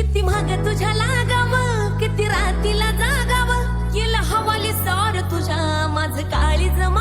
किती माग तुझ्या लागाव? किती रातीला जागाव? केलं हवाली सार तुझ्या माझ काळी जमा